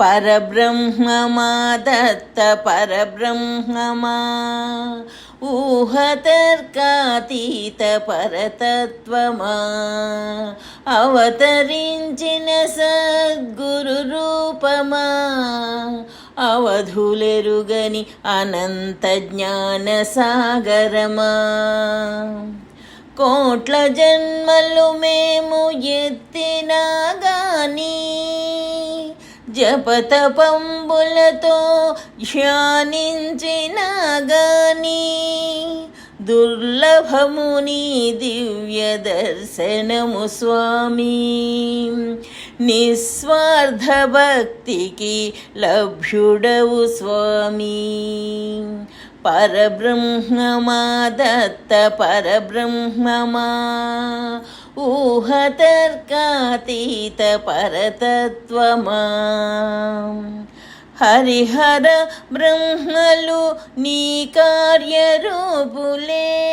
పరబ్రహ్మమా దత్త పరబ్రహ్మమా. ఊహతర్కాతీత పరతత్వమా. అవతరించిన సద్గురు రూపమా. అవధులెరుగని అనంత జ్ఞాన సాగరమా. కోట్ల జన్మలు మేము ఎత్తినా జపతపంబులతో ధ్యానించిన గాని దుర్లభముని దివ్య దర్శనము స్వామి. నిస్వార్థ భక్తికి లభ్యుడవు స్వామి. పరబ్రహ్మమా దత్త పరబ్రహ్మమా ఊహతర్కాతీత పరతత్వమా. హరిహర బ్రహ్మలు నీ కార్యరూపులే.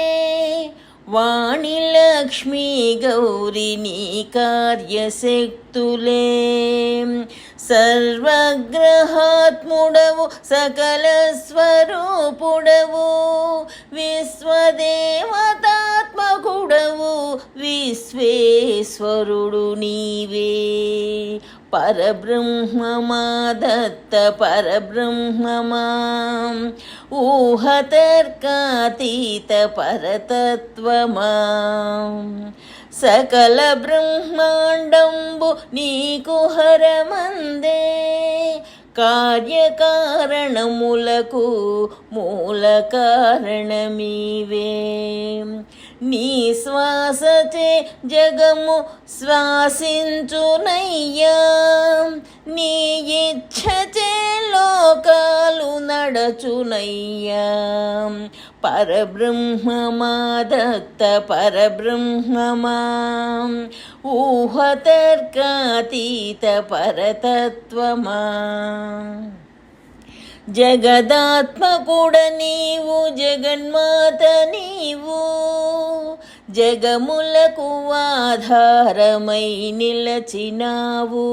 వాణి లక్ష్మీ గౌరి నీ కార్యశక్తులే. సర్వగ్రహాత్ముడవు సకల స్వరూపుడవు. విశ్వదేవతాత్మకుడవు విశ్వేశ్వరుడు నీవే. పరబ్రహ్మమా దత్త పరబ్రహ్మమా. ఊహతర్కాతీత పరతత్వమా. సకల బ్రహ్మాండం నీకు హరమందే. కార్యకారణములకు మూల కారణమీవే నీ శ్వాసచే జగము శ్వాసించునయ్యా. నీ ఇచ్ఛచే లోకాలు నడచునయ్యా. పరబ్రహ్మమా దత్త పరబ్రహ్మమా. ఊహతర్కాతీత పరతత్వమా. జగదాత్మకుడ నీవు జగన్మాత నీవు. జగములకు ఆధారమై నిలచినావు.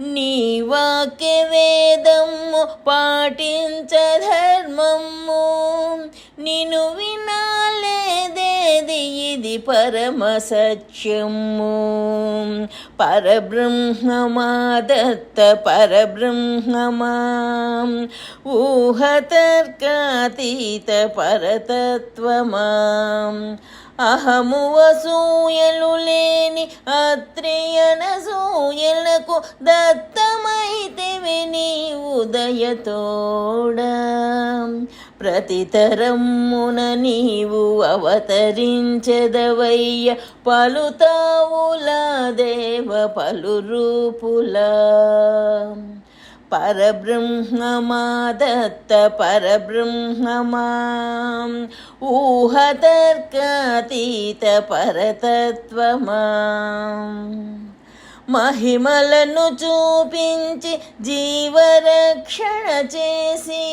నీ వాక్య వేదము పాటించ ధర్మము ఇది పరమ సత్యము పరబ్రహ్మమా దత్త పరబ్రహ్మమా ఊహతర్కాతీత పరతత్వమా అహము వసూయలు లేని అత్రియనసూయలకు దత్తమైతివి నీ ఉదయతోడా ప్రతితరమ్మున నీవు అవతరించదవయ్య పలుతావులా దేవ పలు రూపులా పరబ్రహ్మమా దత్త పరబ్రహ్మమా ఊహతర్కాతీత పరతత్వమా. మహిమలను చూపించి జీవరక్షణ చేసి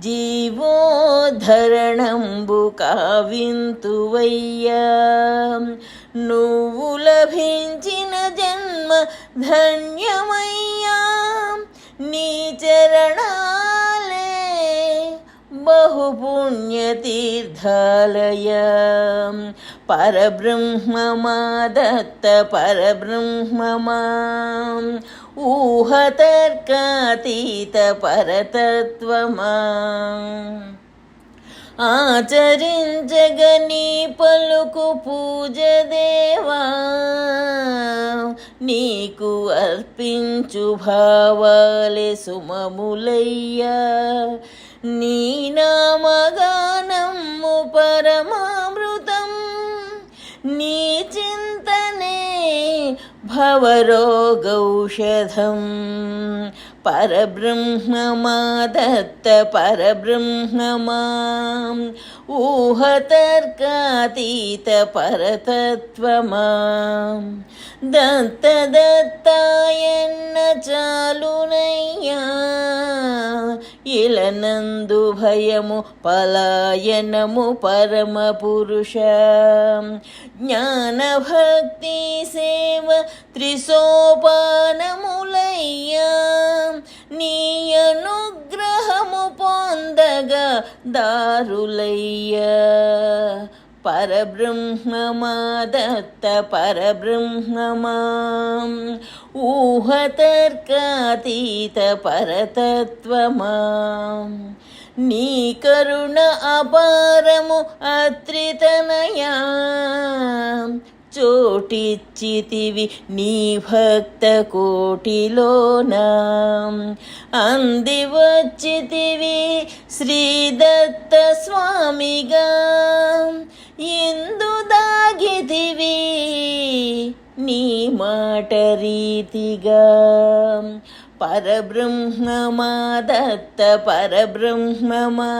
జీవోధరణంబు కావింతువయ్యా. నువ్వు లభించిన జన్మ ధన్యమయ్యా. నీ చరణాలే బహుపుణ్యతీర్థాలయ పరబ్రహ్మమా దత్త పరబ్రహ్మమా. ఊహతర్కాతీత పరతత్వమా ఆచరించగని పలుకు పూజ దేవా నీకు అర్పించు భావాలే సుమములయ్యా. నీ నామగానము పరమా భవరోగౌషధం పరబ్రహ్మమా దత్త పరబ్రహ్మమా ఊహతర్కాతీత పరతత్వమా? దత్త దత్తాయన్న చాలునయ్యా ఇలనందు భయము పలాయనము పరమ పురుష జ్ఞాన భక్తి సేవ త్రిసోపానములయ్యా దారులయ్యా. పరబ్రహ్మమా దత్త పరబ్రహ్మమా. ఊహతర్కాతీత పరతత్వమా. నీ కరుణ అపారము అత్రితనయా. చోటిచ్చితివి నీ భక్త కోటిలోన. అంది వచ్చితివి శ్రీదత్త స్వామిగా. ఇందు దాగితివి నీ మాట రీతిగా. పరబ్రహ్మమా దత్త పరబ్రహ్మమా.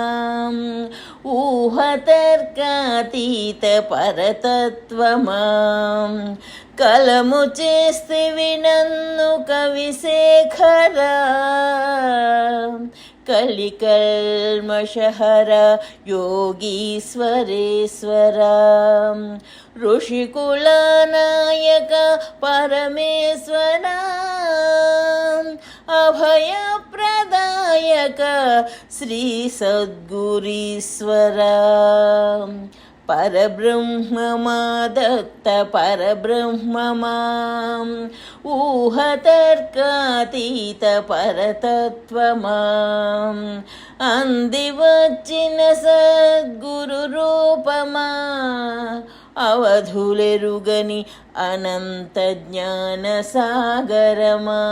ఊహతర్కాతీత పరతత్వమా. కలము చేస్తివి నన్ను కవిశేఖరా కలికల్మషహర యోగీశ్వరేశ్వర. ఋషికులనాయక పరమేశ్వర. అభయప్రదాయక శ్రీ సద్గురీశ్వర. పరబ్రహ్మమా దత్త పరబ్రహ్మమా ఊహతర్కాతీత పరతత్వమా అంది వచ్చిన సద్గురు రూపమా అవధులెరుగని అనంత జ్ఞాన సాగరమా